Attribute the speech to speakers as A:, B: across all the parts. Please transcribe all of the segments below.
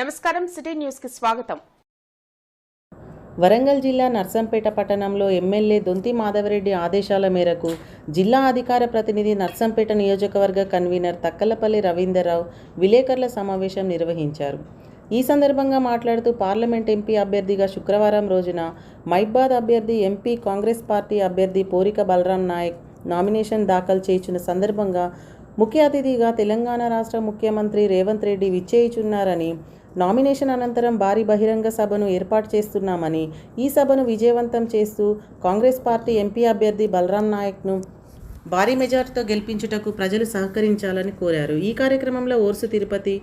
A: నమస్కారం సిటీ న్యూస్కి స్వాగతం.
B: వరంగల్ జిల్లా నర్సంపేట పట్టణంలో ఎమ్మెల్యే దొంతి మాధవరెడ్డి ఆదేశాల మేరకు జిల్లా అధికార ప్రతినిధి నర్సంపేట నియోజకవర్గ కన్వీనర్ తక్కలపల్లి రవీందర్రావు విలేకరుల సమావేశం నిర్వహించారు. ఈ సందర్భంగా మాట్లాడుతూ పార్లమెంట్ ఎంపీ అభ్యర్థిగా శుక్రవారం రోజున మైబాద్ అభ్యర్థి ఎంపీ కాంగ్రెస్ పార్టీ అభ్యర్థి పోరిక బలరాం నాయక్ నామినేషన్ దాఖలు చేసిన సందర్భంగా ముఖ్య అతిథిగా తెలంగాణ రాష్ట్ర ముఖ్యమంత్రి రేవంత్ రెడ్డి విచ్చేయిచున్నారని నామినేషన్ అనంతరం భారీ బహిరంగ సభను ఏర్పాటు చేస్తున్నామని ఈ సభను విజయవంతం చేస్తూ కాంగ్రెస్ పార్టీ ఎంపీ అభ్యర్థి బలరాం నాయక్ను భారీ మెజార్టీతో గెలిపించుటకు ప్రజలు సహకరించాలని కోరారు. ఈ కార్యక్రమంలో ఓర్సు తిరుపతి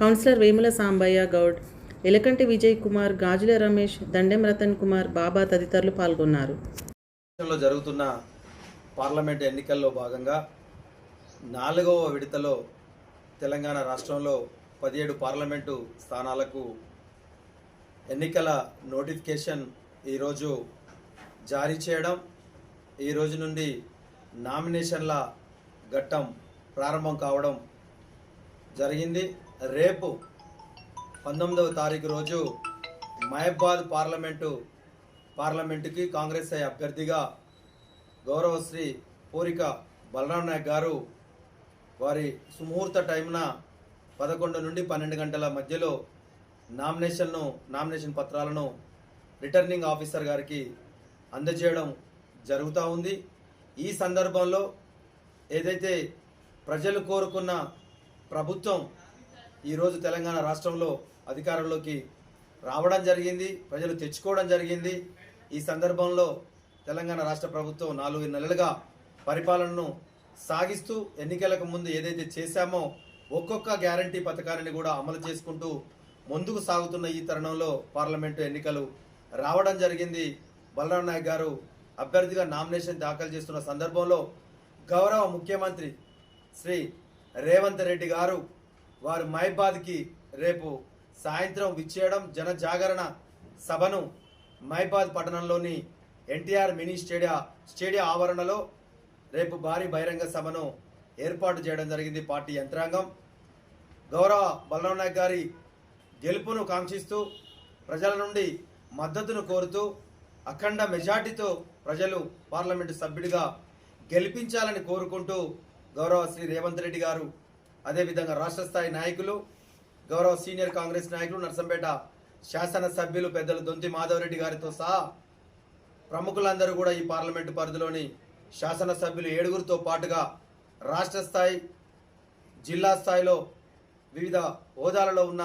B: కౌన్సిలర్ వేముల సాంబయ్య గౌడ్ ఎలకంటి విజయ్ కుమార్ గాజుల రమేష్ దండెం రతన్ కుమార్ బాబా తదితరులు పాల్గొన్నారు.
C: జరుగుతున్న పార్లమెంట్ ఎన్నికల్లో భాగంగా నాలుగవ విడతలో తెలంగాణ రాష్ట్రంలో పదిహేడు పార్లమెంటు స్థానాలకు ఎన్నికల నోటిఫికేషన్ ఈరోజు జారీ చేయడం ఈ రోజు నుండి నామినేషన్ల ఘట్టం ప్రారంభం కావడం జరిగింది. రేపు పంతొమ్మిదవ తారీఖు రోజు మహబాద్ పార్లమెంటు పార్లమెంటుకి కాంగ్రెస్ అభ్యర్థిగా గౌరవశ్రీ పూరిక బలరాం నాయక్ గారు వారి సుముహూర్త టైంన పదకొండు నుండి పన్నెండు గంటల మధ్యలో నామినేషన్ను నామినేషన్ పత్రాలను రిటర్నింగ్ ఆఫీసర్ గారికి అందజేయడం జరుగుతూ ఉంది. ఈ సందర్భంలో ఏదైతే ప్రజలు కోరుకున్న ప్రభుత్వం ఈరోజు తెలంగాణ రాష్ట్రంలో అధికారంలోకి రావడం జరిగింది ప్రజలు తెచ్చుకోవడం జరిగింది. ఈ సందర్భంలో తెలంగాణ రాష్ట్ర ప్రభుత్వం నాలుగు నెలలుగా పరిపాలనను సాగిస్తూ ఎన్నికలకు ముందు ఏదైతే చేశామో ఒక్కొక్క గ్యారంటీ పథకాన్ని కూడా అమలు చేసుకుంటూ ముందుకు సాగుతున్న ఈ తరుణంలో పార్లమెంటు ఎన్నికలు రావడం జరిగింది. బలరాం నాయక్ గారు అభ్యర్థిగా నామినేషన్ దాఖలు చేస్తున్న సందర్భంలో గౌరవ ముఖ్యమంత్రి శ్రీ రేవంత్ రెడ్డి గారు వారు మైబాద్కి రేపు సాయంత్రం విచ్చేయడం జనజాగరణ సభను మైబాద్ పట్టణంలోని ఎన్టీఆర్ మినీ స్టేడియా స్టేడియం ఆవరణలో రేపు భారీ బహిరంగ సభను ఏర్పాటు చేయడం జరిగింది పార్టీ యంత్రాంగం. గౌరవ బలరాం నాయక్ గారి గెలుపును కాంక్షిస్తూ ప్రజల నుండి మద్దతును కోరుతూ అఖండ మెజార్టీతో ప్రజలు పార్లమెంటు సభ్యుడిగా గెలిపించాలని కోరుకుంటూ గౌరవ శ్రీ రేవంత్ రెడ్డి గారు అదేవిధంగా రాష్ట్ర స్థాయి నాయకులు గౌరవ సీనియర్ కాంగ్రెస్ నాయకులు నర్సంపేట శాసన సభ్యులు పెద్దలు దొంతి మాధవరెడ్డి గారితో సహా ప్రముఖులందరూ కూడా ఈ పార్లమెంటు పరిధిలోని శాసనసభ్యులు ఏడుగురితో పాటుగా రాష్ట్ర స్థాయి జిల్లా స్థాయిలో వివిధ హోదాలలో ఉన్న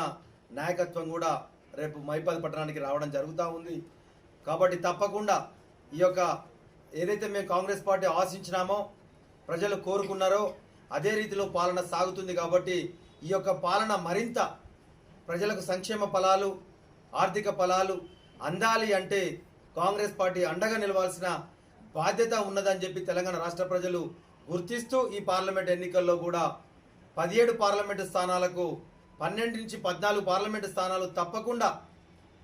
C: నాయకత్వం కూడా రేపు మైపాది పట్టణానికి రావడం జరుగుతూ ఉంది. కాబట్టి తప్పకుండా ఈ యొక్క ఏదైతే మేము కాంగ్రెస్ పార్టీ ఆశించినామో ప్రజలు కోరుకున్నారో అదే రీతిలో పాలన సాగుతుంది కాబట్టి ఈ యొక్క పాలన మరింత ప్రజలకు సంక్షేమ ఫలాలు ఆర్థిక ఫలాలు అందాలి అంటే కాంగ్రెస్ పార్టీ అండగా నిలవాల్సిన బాధ్యత ఉన్నదని చెప్పి తెలంగాణ రాష్ట్ర ప్రజలు గుర్తిస్తూ ఈ పార్లమెంట్ ఎన్నికల్లో కూడా పదిహేడు పార్లమెంటు స్థానాలకు పన్నెండు నుంచి పద్నాలుగు పార్లమెంటు స్థానాలు తప్పకుండా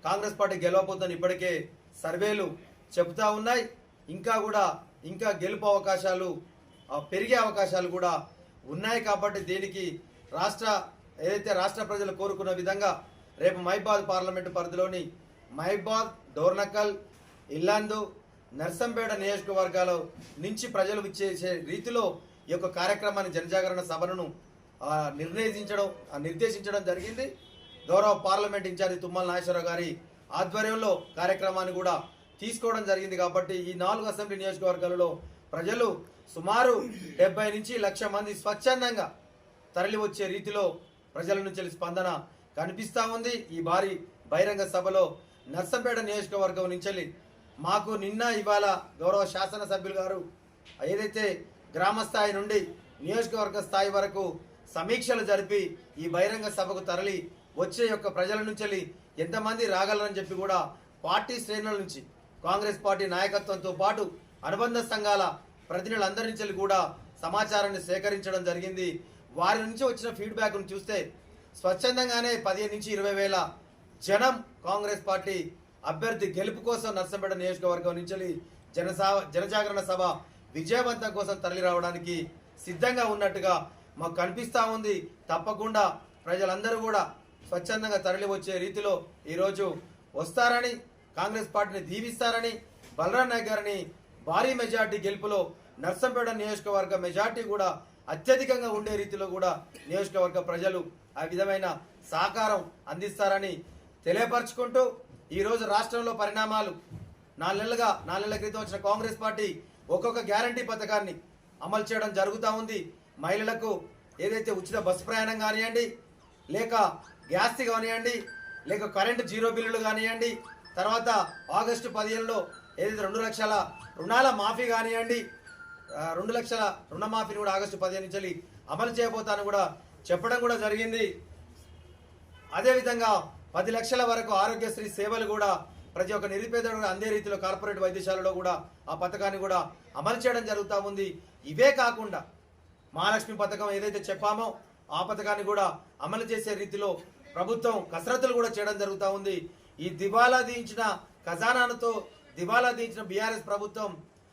C: కాంగ్రెస్ పార్టీ గెలవబోతుందని ఇప్పటికే సర్వేలు చెబుతా ఉన్నాయి. ఇంకా కూడా ఇంకా గెలుపు అవకాశాలు పెరిగే అవకాశాలు కూడా ఉన్నాయి కాబట్టి దీనికి రాష్ట్ర ఏదైతే రాష్ట్ర ప్రజలు కోరుకున్న విధంగా రేపు మైబాద్ పార్లమెంటు పరిధిలోని మైబాద్ డోర్నకల్ ఇల్లాందు నర్సంపేట నియోజకవర్గాల నుంచి ప్రజలు ఇచ్చేసే రీతిలో ఈ యొక్క కార్యక్రమాన్ని జనజాగరణ సభను నిర్ణయించడం నిర్దేశించడం జరిగింది. గౌరవ పార్లమెంట్ ఇన్ఛార్జి తుమ్మల నాగేశ్వరరావు గారి ఆధ్వర్యంలో కార్యక్రమాన్ని కూడా తీసుకోవడం జరిగింది కాబట్టి ఈ నాలుగు అసెంబ్లీ నియోజకవర్గాలలో ప్రజలు సుమారు డెబ్బై నుంచి లక్ష మంది స్వచ్ఛందంగా తరలి వచ్చే రీతిలో ప్రజల నుంచి స్పందన కనిపిస్తూ ఉంది. ఈ భారీ బహిరంగ సభలో నర్సంపేట నియోజకవర్గం నుంచి మాకు నిన్న ఇవాళ గౌరవ శాసనసభ్యులు గారు ఏదైతే గ్రామ స్థాయి నుండి నియోజకవర్గ స్థాయి వరకు సమీక్షలు జరిపి ఈ బహిరంగ సభకు తరలి వచ్చే యొక్క ప్రజల నుంచి ఎంతమంది రాగలరని చెప్పి కూడా పార్టీ శ్రేణుల నుంచి కాంగ్రెస్ పార్టీ నాయకత్వంతో పాటు అనుబంధ సంఘాల ప్రతినిధులందరి నుంచి కూడా సమాచారాన్ని సేకరించడం జరిగింది. వారి నుంచి వచ్చిన ఫీడ్బ్యాక్ను చూస్తే స్వచ్ఛందంగానే పదిహేను నుంచి ఇరవై వేల జనం కాంగ్రెస్ పార్టీ అభ్యర్థి గెలుపు కోసం నర్సంపేట నియోజకవర్గం నుంచి జనసా జనజాగరణ సభ విజయవంతం కోసం తరలి రావడానికి సిద్ధంగా ఉన్నట్టుగా మాకు కనిపిస్తా ఉంది. తప్పకుండా ప్రజలందరూ కూడా స్వచ్ఛందంగా తరలి వచ్చే రీతిలో ఈరోజు వస్తారని కాంగ్రెస్ పార్టీని దీవిస్తారని బలరాం నాయక్ గారిని భారీ మెజార్టీ గెలుపులో నర్సంపేట నియోజకవర్గ మెజార్టీ కూడా అత్యధికంగా ఉండే రీతిలో కూడా నియోజకవర్గ ప్రజలు ఆ విధమైన సహకారం అందిస్తారని తెలియపరచుకుంటూ ఈరోజు రాష్ట్రంలో పరిణామాలు. నాలుగు నెలలుగా నాలుగు నెలల క్రితం వచ్చిన కాంగ్రెస్ పార్టీ ఒక్కొక్క గ్యారంటీ పథకాన్ని అమలు చేయడం జరుగుతూ ఉంది. మహిళలకు ఏదైతే ఉచిత బస్సు ప్రయాణం కానివ్వండి లేక గ్యాస్ కానివ్వండి లేక కరెంటు జీరో బిల్లులు కానివ్వండి తర్వాత ఆగస్టు పదిహేనులో ఏదైతే రెండు లక్షల రుణాల మాఫీ కానివ్వండి రెండు లక్షల రుణమాఫీని కూడా ఆగస్టు పదిహేను నుంచి అమలు చేయబోతాను కూడా చెప్పడం కూడా జరిగింది. అదేవిధంగా పది లక్షల వరకు ఆరోగ్యశ్రీ సేవలు కూడా ప్రతి ఒక్క నిరుపేదలకు అందే రీతిలో కార్పొరేట్ వైద్యశాలలో కూడా ఆ పథకాన్ని కూడా అమలు చేయడం జరుగుతూ ఉంది. ఇవే కాకుండా మహాలక్ష్మి పథకం ఏదైతే చెప్పామో ఆ పథకాన్ని కూడా అమలు చేసే రీతిలో ప్రభుత్వం కసరత్తులు కూడా చేయడం జరుగుతూ ఉంది. ఈ దివాలా దించిన ఖజానాతో దివాలా దించిన బీఆర్ఎస్ ప్రభుత్వం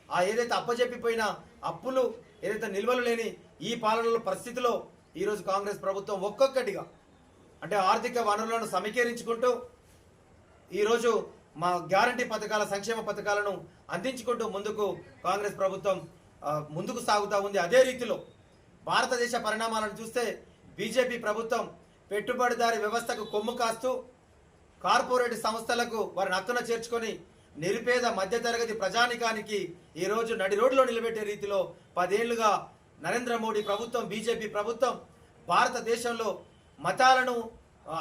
C: ఆ ఏదైతే అప్పచెప్పిపోయిన అప్పులు ఏదైతే నిల్వలు లేని ఈ పాలనలో పరిస్థితిలో ఈరోజు కాంగ్రెస్ ప్రభుత్వం ఒక్కొక్కటిగా అంటే ఆర్థిక వనరులను సమీకరించుకుంటూ ఈరోజు మా గ్యారంటీ పథకాల సంక్షేమ పథకాలను అందించుకుంటూ ముందుకు కాంగ్రెస్ ప్రభుత్వం ముందుకు సాగుతూ ఉంది. అదే రీతిలో భారతదేశ పరిణామాలను చూస్తే బీజేపీ ప్రభుత్వం పెట్టుబడిదారి వ్యవస్థకు కొమ్ము కాస్తూ కార్పొరేట్ సంస్థలకు వారిని హక్కున చేర్చుకొని నిరుపేద మధ్యతరగతి ప్రజానికానికి ఈరోజు నడి రోడ్లో నిలబెట్టే రీతిలో పదేళ్ళుగా నరేంద్ర మోడీ ప్రభుత్వం బీజేపీ ప్రభుత్వం భారతదేశంలో మతాలను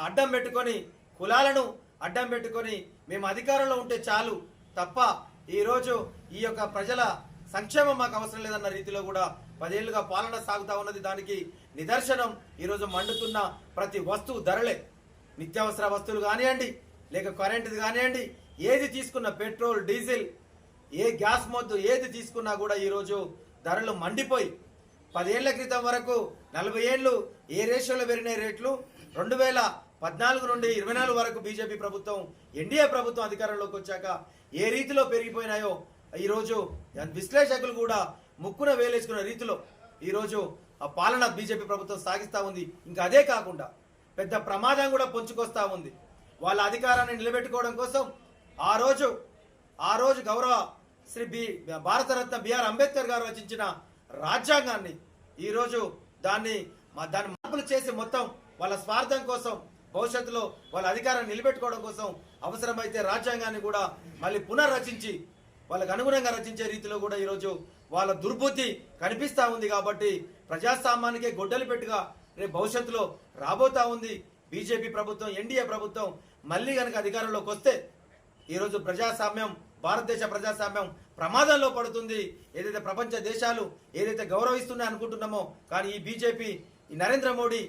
C: అడ్డం పెట్టుకొని కులాలను అడ్డం పెట్టుకొని మేము అధికారంలో ఉంటే చాలు. తప్ప ఈరోజు ఈ యొక్క ప్రజల సంక్షేమం మాకు అవసరం లేదన్న రీతిలో కూడా పదేళ్ళుగా పాలన సాగుతా ఉన్నది. దానికి నిదర్శనం ఈరోజు మండుతున్న ప్రతి వస్తువు ధరలే. నిత్యావసర వస్తువులు కానివ్వండి లేక కరెంటుది కానివ్వండి ఏది తీసుకున్న పెట్రోల్ డీజిల్ ఏ గ్యాస్ మొద్దు ఏది తీసుకున్నా కూడా ఈరోజు ధరలు మండిపోయి పదేళ్ళ క్రితం వరకు నలభై ఏళ్ళు ఏ రేషియోలో పెరిగిన రేట్లు? రెండు వేల పద్నాలుగు నుండి ఇరవై నాలుగు వరకు బీజేపీ ప్రభుత్వం ఎన్డీఏ ప్రభుత్వం అధికారంలోకి వచ్చాక ఏ రీతిలో పెరిగిపోయినాయో ఈరోజు విశ్లేషకులు కూడా ముక్కున వేలేసుకున్న రీతిలో ఈరోజు ఆ పాలన బీజేపీ ప్రభుత్వం సాగిస్తూ ఉంది. ఇంకా అదే కాకుండా పెద్ద ప్రమాదం కూడా పొంచుకొస్తూ ఉంది. వాళ్ళ అధికారాన్ని నిలబెట్టుకోవడం కోసం ఆ రోజు ఆ రోజు గౌరవ Shri B Bharat Ratna B R Ambedkar garu రచించిన రాజ్యాంగాన్ని ఈరోజు దాన్ని మా- దాన్ని మార్పులు చేసి మొత్తం వాళ్ళ స్వార్థం కోసం భవిష్యత్తులో వాళ్ళ అధికారాన్ని నిలబెట్టుకోవడం కోసం అవసరమైతే రాజ్యాంగాన్ని కూడా మళ్ళీ పునర్రచించి వాళ్ళకు అనుగుణంగా రచించే రీతిలో కూడా ఈరోజు వాళ్ళ దుర్బుద్ధి కనిపిస్తూ ఉంది కాబట్టి ప్రజాస్వామ్యానికే గొడ్డలు పెట్టుగా రేపు భవిష్యత్తులో రాబోతా ఉంది. బీజేపీ ప్రభుత్వం ఎన్డీఏ ప్రభుత్వం మళ్ళీ కనుక అధికారంలోకి వస్తే ఈరోజు ప్రజాస్వామ్యం భారతదేశ ప్రజాస్వామ్యం ప్రమాదంలో పడుతుంది. ఏదైతే ప్రపంచ దేశాలు ఏదైతే గౌరవిస్తున్నాయి అనుకుంటున్నామో కానీ ఈ బీజేపీ ఈ నరేంద్ర మోడీ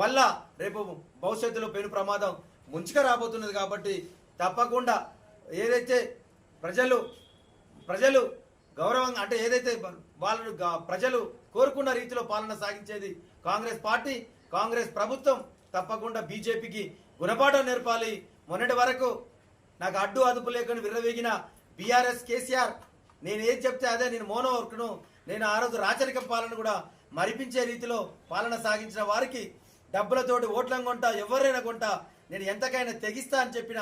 C: వల్ల రేపు భవిష్యత్తులో పెను ప్రమాదం ముంచుక రాబోతున్నది కాబట్టి తప్పకుండా ఏదైతే ప్రజలు ప్రజలు గౌరవంగా అంటే ఏదైతే వాళ్ళు ప్రజలు కోరుకున్న రీతిలో పాలన సాగించేది కాంగ్రెస్ పార్టీ కాంగ్రెస్ ప్రభుత్వం తప్పకుండా బీజేపీకి గుణపాఠం నేర్పాలి. మొన్నటి వరకు నాకు అడ్డు అదుపు లేకుండా విర్రవేగిన బీఆర్ఎస్ కేసీఆర్ నేను చెప్తే అదే నేను మోనో వర్క్ను నేను ఆ రోజు రాచరిక పాలన కూడా మరిపించే రీతిలో పాలన సాగించిన వారికి డబ్బులతోటి ఓట్లను కొంటా ఎవరైనా కొంటా నేను ఎంతకైనా తెగిస్తా అని చెప్పిన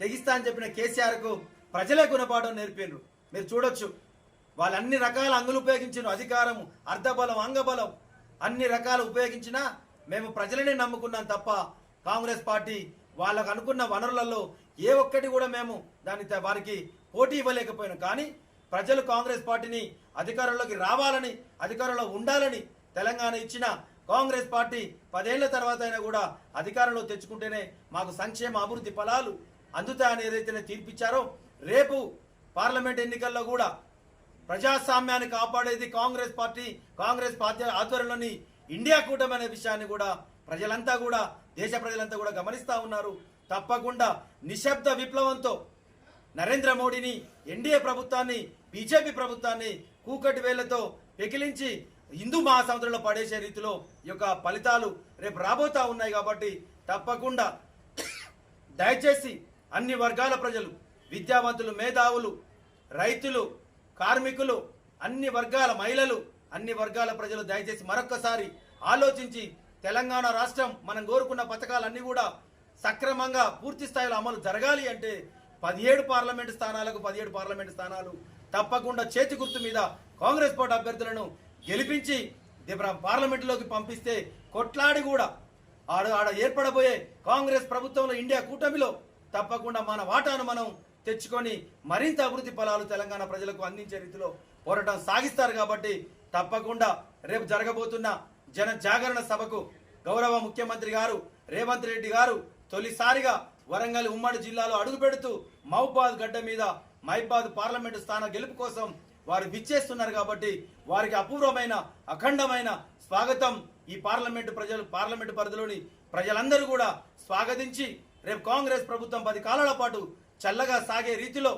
C: తెగిస్తా అని చెప్పిన కేసీఆర్కు ప్రజలే గుణపాఠం నేర్పిండ్రు మీరు చూడొచ్చు వాళ్ళు అన్ని రకాల అంగులు ఉపయోగించిన అధికారం అర్ధబలం అంగబలం అన్ని రకాలు ఉపయోగించినా మేము ప్రజలనే నమ్ముకున్నాం తప్ప కాంగ్రెస్ పార్టీ వాళ్ళకు అనుకున్న వనరులలో ఏ ఒక్కటి కూడా మేము దాని వారికి పోటీ ఇవ్వలేకపోయినా. కానీ ప్రజలు కాంగ్రెస్ పార్టీని అధికారంలోకి రావాలని అధికారంలో ఉండాలని తెలంగాణ ఇచ్చిన కాంగ్రెస్ పార్టీ పదేళ్ళ తర్వాత అయినా కూడా అధికారంలో తెచ్చుకుంటేనే మాకు సంక్షేమ అభివృద్ధి ఫలాలు అందుతాయని ఏదైతే తీర్పిచ్చారో రేపు పార్లమెంట్ ఎన్నికల్లో కూడా ప్రజాస్వామ్యాన్ని కాపాడేది కాంగ్రెస్ పార్టీ కాంగ్రెస్ పార్టీ ఆధ్వర్యంలోని ఇండియా కూటమి అనే విషయాన్ని కూడా ప్రజలంతా కూడా దేశ ప్రజలంతా కూడా గమనిస్తూ ఉన్నారు. తప్పకుండా నిశ్శబ్ద విప్లవంతో నరేంద్ర మోడీని ఎన్డీఏ ప్రభుత్వాన్ని బీజేపీ ప్రభుత్వాన్ని కూకటి వేళ్ళతో పెకిలించి హిందూ మహాసముద్రంలో పడేసే రీతిలో ఈ యొక్క ఫలితాలు రేపు రాబోతా ఉన్నాయి కాబట్టి తప్పకుండా దయచేసి అన్ని వర్గాల ప్రజలు విద్యావంతులు మేధావులు రైతులు కార్మికులు అన్ని వర్గాల మహిళలు అన్ని వర్గాల ప్రజలు దయచేసి మరొక్కసారి ఆలోచించి తెలంగాణ రాష్ట్రం మనం కోరుకున్న పథకాలన్నీ కూడా సక్రమంగా పూర్తి స్థాయిలో అమలు జరగాలి అంటే పదిహేడు పార్లమెంటు స్థానాలకు పదిహేడు పార్లమెంటు స్థానాలు తప్పకుండా చేతి గుర్తు మీద కాంగ్రెస్ పార్టీ అభ్యర్థులను గెలిపించి పార్లమెంటులోకి పంపిస్తే కొట్లాడి కూడా ఆడ ఆడ ఏర్పడబోయే కాంగ్రెస్ ప్రభుత్వంలో ఇండియా కూటమిలో తప్పకుండా మన వాటాను మనం తెచ్చుకొని మరింత అభివృద్ధి ఫలాలు తెలంగాణ ప్రజలకు అందించే రీతిలో పోరాటం సాగిస్తారు కాబట్టి తప్పకుండా రేపు జరగబోతున్న జన జాగరణ సభకు గౌరవ ముఖ్యమంత్రి గారు రేవంత్ రెడ్డి గారు తొలిసారిగా వరంగల్ ఉమ్మడి జిల్లాలో అడుగు పెడుతూ మహబాద్ గడ్డ మీద మహిబాద్ పార్లమెంటు స్థాన గెలుపు కోసం వారు విచ్చేస్తున్నారు కాబట్టి వారికి అపూర్వమైన అఖండమైన స్వాగతం ఈ పార్లమెంటు ప్రజలు పార్లమెంటు పరిధిలోని ప్రజలందరూ కూడా స్వాగతించి రేపు కాంగ్రెస్ ప్రభుత్వం పది కాలాల పాటు చల్లగా సాగే రీతిలో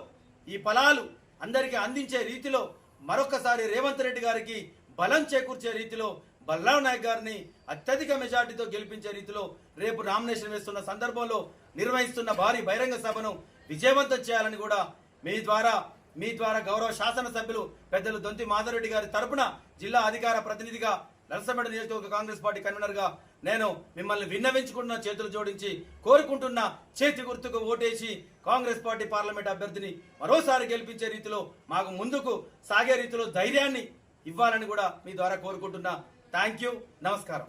C: ఈ ఫలాలు అందరికీ అందించే రీతిలో మరొకసారి రేవంత్ రెడ్డి గారికి బలం చేకూర్చే రీతిలో బల్రావ్ నాయక్ గారిని అత్యధిక మెజార్టీతో గెలిపించే రీతిలో రేపు నామినేషన్ వేస్తున్న సందర్భంలో నిర్వహిస్తున్న భారీ బహిరంగ సభను విజయవంతం చేయాలని కూడా మీ ద్వారా మీ ద్వారా గౌరవ శాసనసభ్యులు పెద్దలు దొంతి మాధవరెడ్డి గారి తరపున జిల్లా అధికార ప్రతినిధిగా నరసంపేట నియోజకవర్గ కాంగ్రెస్ పార్టీ కన్వీనర్గా నేను మిమ్మల్ని విన్నవించుకుంటున్న చేతులు జోడించి కోరుకుంటున్న చేతి గుర్తుకు ఓటేసి కాంగ్రెస్ పార్టీ పార్లమెంట్ అభ్యర్థిని మరోసారి గెలిపించే రీతిలో మాకు ముందుకు సాగే రీతిలో ధైర్యాన్ని ఇవ్వాలని కూడా మీ ద్వారా కోరుకుంటున్నా. Thank you. నమస్కారం.